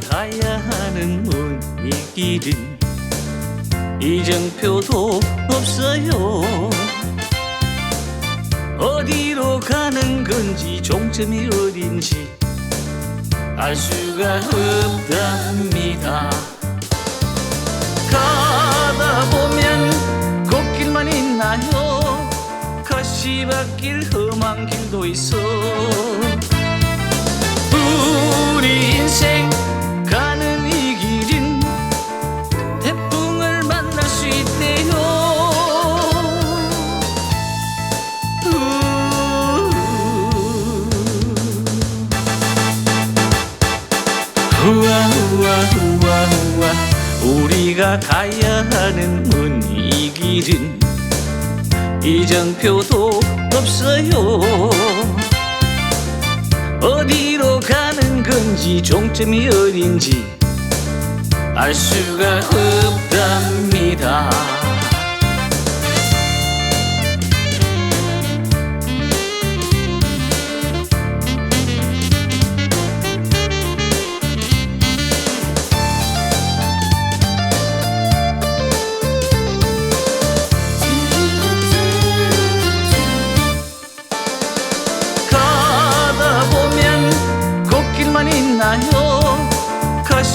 가야 하는 먼이 길은 이정표도 없어요. 어디로 가는 건지 종점이 어딘지 알 수가 없답니다. 가다 보면 걷길만 있나요? 가시밭길 험한 길도 있어 우리가 가야 하는 먼이 길은 이정표도 없어요. 어디로 가는 건지 종점이 어딘지 알 수가 없답니다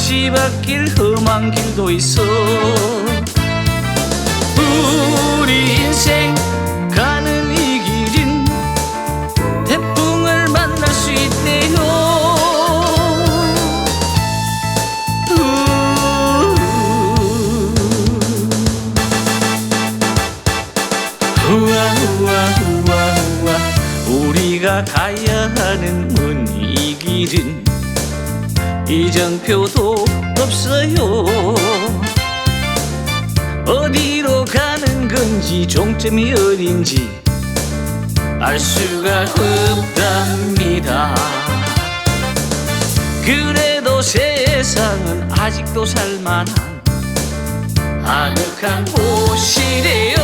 시밭길 험한 길도 있어. 우리 인생 가는 이 길은 태풍을 만날 수 있대요. 우와 우와 우와 우와 우리가 가야 하는 먼이 길은 이정표도 없어요. 어디로 가는 건지 종점이 어딘지 알 수가 없답니다. 그래도 세상은 아직도 살만한 아늑한 곳이래요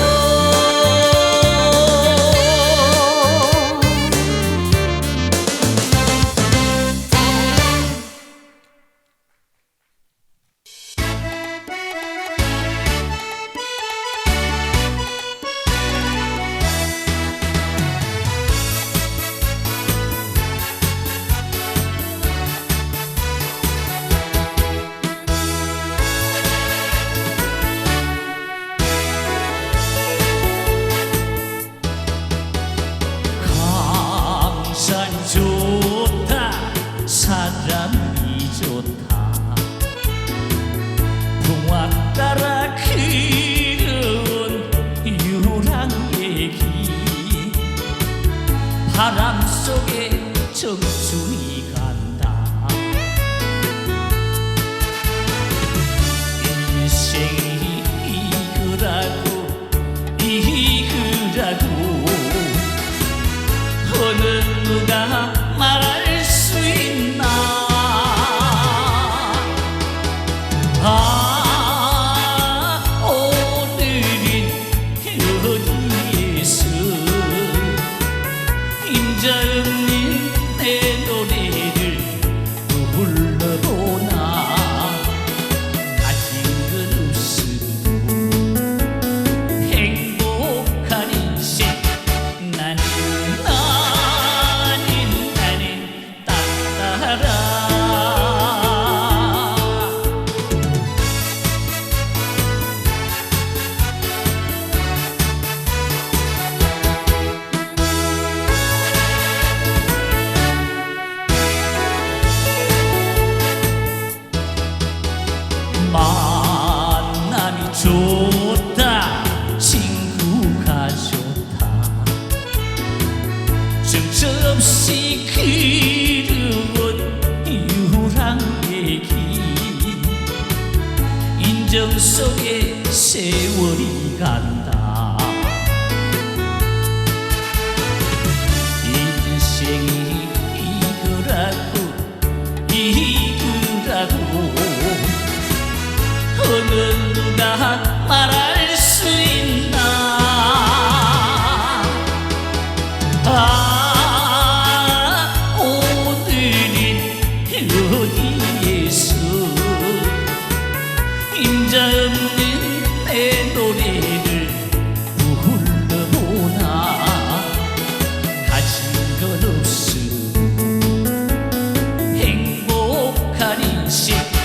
바람 속에 청춘이 간다. 인생이 이거라고 이거라고. 어느 누가 말할 나 인정 속에 세월이 간다 shit.